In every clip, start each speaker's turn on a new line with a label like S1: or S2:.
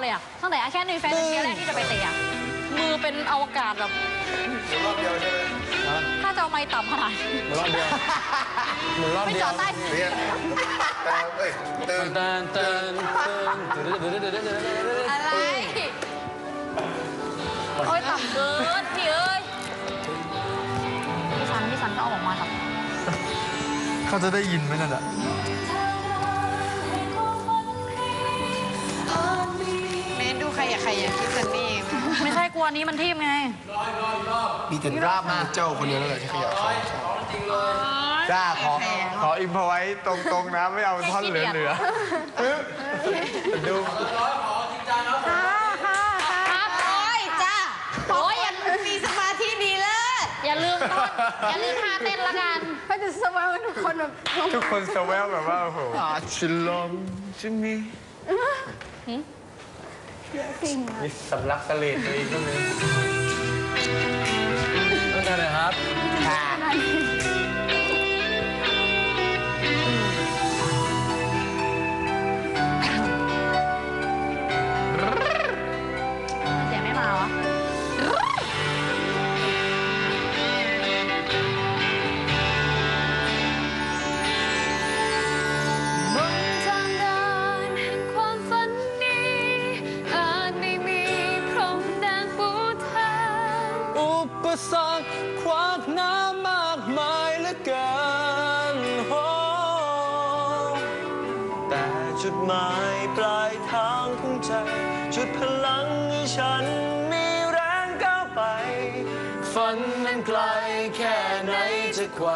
S1: เลยอะตั้งแต่อาแค่มีแฟนเป็นเที่ยวแรกที่จะไปเตะอะมือเป็นอวกาศแบบ
S2: รอบเดียวใช่ไหม
S1: ถ้าจะเอาไม้ต่ำขนาด
S3: หมุนรอบเดียวหมุนรอบ
S1: ไม่
S3: เดี
S1: จ
S3: ย
S1: อ
S3: ว
S1: ดใต้
S2: เนี่ยแต่เอ้ยเติม
S3: เตินเตินเตินเตินเตินเตินเตินเตินเติน
S1: อะไรโอ้ยต่ำเกินพี่เอ้ยพี่สันพี่สันก็เอาออกมาครับ
S4: เขาจะได้ยินไหมนั่นอะ
S5: เม
S1: ลัวนี้มันทิ่มไง
S4: มีแต่ราบมาเจ้าคนเดียวนั่นแหละที่ขยับเขา
S6: จ้าขอขออิมพอไว้ตรงๆนะไม่เอาท่อนเหลือๆดู
S1: ครับ
S5: โอ้ยจ้า
S1: โอ้ยอย่า
S5: มีสมาธิดีเลิศ
S1: อย่าลืมต้นอย่าลืมท่าเต้นละกัน
S5: เขาจะสมาทุกคนแบบ
S6: ทุกคนสแววแบบว่าโอ้โห
S4: อาจ มี
S6: สำลักกระเลดตัวเองก็มี
S7: นั่นนะครับ
S3: อุปสรรคขวากน้ำมากมายเหลือเกินโอ้แต่จุดหมายปลายทางของใจจุดพลังให้ฉันมีแรงก้าวไป ฝันนั้นไกลแค่ไหนจะไกว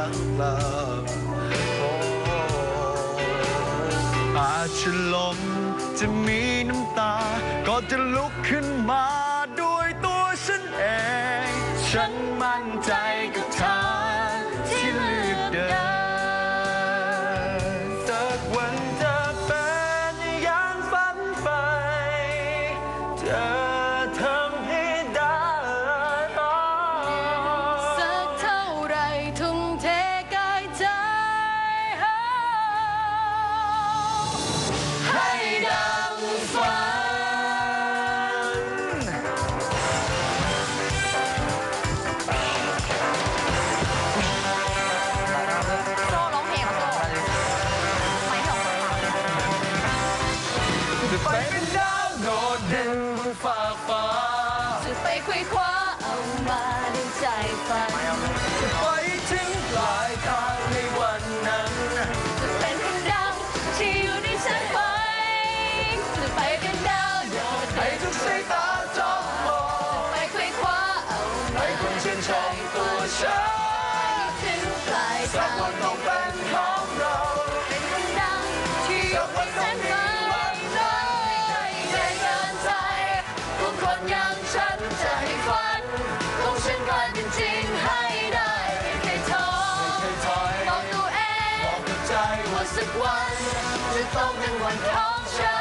S3: หันหลังกลับโอ้
S4: อาจจะลมจะมีน้ำตา ก็จะลุกขึ้นมาด้วยตัวฉันเอง ฉันมั่นใจกับทางที่เลือกเดิน
S3: สักวันเธอเป็นอย่างฝันไปเธอ
S7: เป็
S3: นดาวโดดเด่นบนฟ้ากฟ้า
S7: จะไปคุยคว้าเอามาดึงใจฝัน
S3: จะไปถึงปลายทางในวันนั้น
S7: จะเป็นคนดังที่อยู่ในชั้นไฟจะไปเป็นดาวโดด
S3: ให้
S7: เด่น
S3: ทุกสายตาจ้องมอง
S7: ไปคุยคว้าเอา
S3: ให้คนชื่นชมตัวฉัน
S7: ถึงปลาย
S3: สั
S7: ทากง
S3: วันต้องเป็นของ
S7: one. It's only one culture.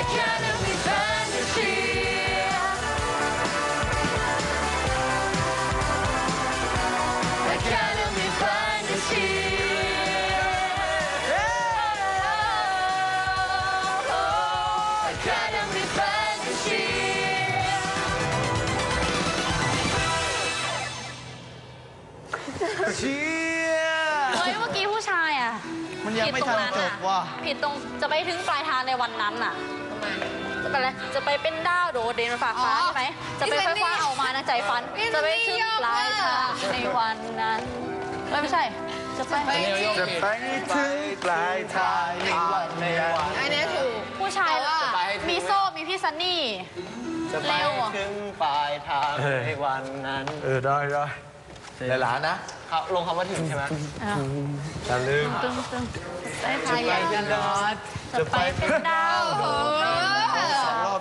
S7: Academy fantasy. Academy.
S4: เชี่ย
S1: เฮ้ยเมื่อกี้ผู้ชายอะ
S4: มันยังไม่ทันจบว่ะ
S1: ผิดตรงจะไปถึงปลายทางในวันนั้นน่ะจะไปอะไรจะไปเป็นดาวโดดเด่นฝากฟ้า
S5: อ๋อ
S1: ใช่ไหมจะไป
S5: พี่ซั
S1: ค่อนย
S5: นี่
S1: คว้าเอามานะใจฝัน
S5: พี่ซั
S1: จะ
S5: น
S1: ไป
S5: นี่
S1: ถึง
S5: ยอม
S1: ปลาย
S5: มาก
S1: ทางในวันนั้นเอ้ยไม่ใช่ จะไป
S5: ไป
S6: จะไปถึงปลายทางในวันในวัน
S5: อันนี้ถูก
S1: ผู้ชาย
S5: แต่ว่า
S1: มีโซ่มีพี่ซันนี่
S3: จะไป
S1: เร็วอะ
S3: ถึงปลายทางในวันนั้น
S4: เออได้ได้
S6: หลานๆนะ
S3: เขาลงคำว่าถึงใช่ไหม
S1: จะ
S6: ลืม
S1: ตึ้งตึ้ไปพายา
S4: ยจะรอด
S1: จะไปเป็นดาว
S5: โห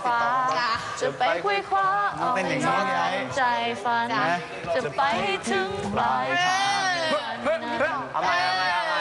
S1: ฟ้า
S5: จะ
S1: ไปคุยคว้าเอา
S4: เป็นอน
S1: ใจฟัน จะไปถึงปลายทาง
S4: เอาใหอะไรอาให